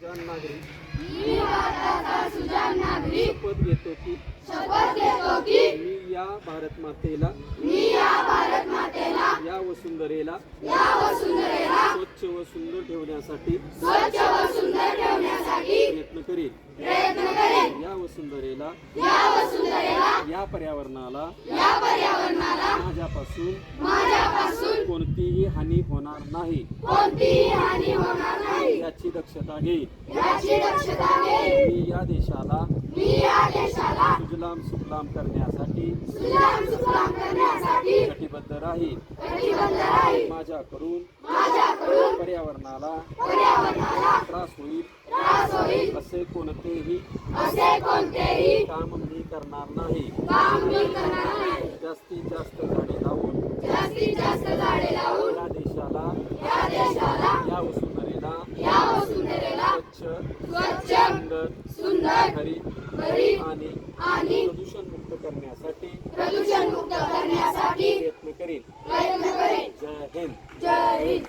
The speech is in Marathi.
सुजाण नागरिक शपथ घेतो की शपथ घेतो की मी या भारत मातेला मी या भारत मातेला या वसुंधरेला या वसुंधरेला स्वच्छ व सुंदर ठेवण्यासाठी स्वच्छ व सुंदर ठेवण्यासाठी प्रयत्न करेन. प्रयत्न करेन. या वसुंधरेला या वसुंधरेला या पर्यावरणाला या पर्यावरणाला माझ्यापासून माझ्यापासून कोणतीही हानी होणार नाही. कोणतीही हानी होणार नाही. याची दक्षता याची मी या देशाला मी या देशाला सुजलाम सुफलाम करण्यासाठी सुजलाम सुफलाम करण्यासाठी कटिबद्ध राहील कटिबद्ध राहील माझ्याकडून माझ्याकडून पर्यावरणाला पर्यावरणाला त्रास होईल. त्रास होईल. असे कोणतेही असे कोणतेही काम मी करणार नाही. काम मी करणार नाही. जास्तीत जास्त जास्तीत जास्त झाडे लावून या देशाला या देशाला या वसुंधरेला या वसुंधरेला स्वच्छ सुंदर सुंदर हरित हरित आणि आणि प्रदूषण मुक्त करण्यासाठी प्रदूषण मुक्त करण्यासाठी प्रयत्न करेन. प्रयत्न करेन. जय हिंद. जय हिंद.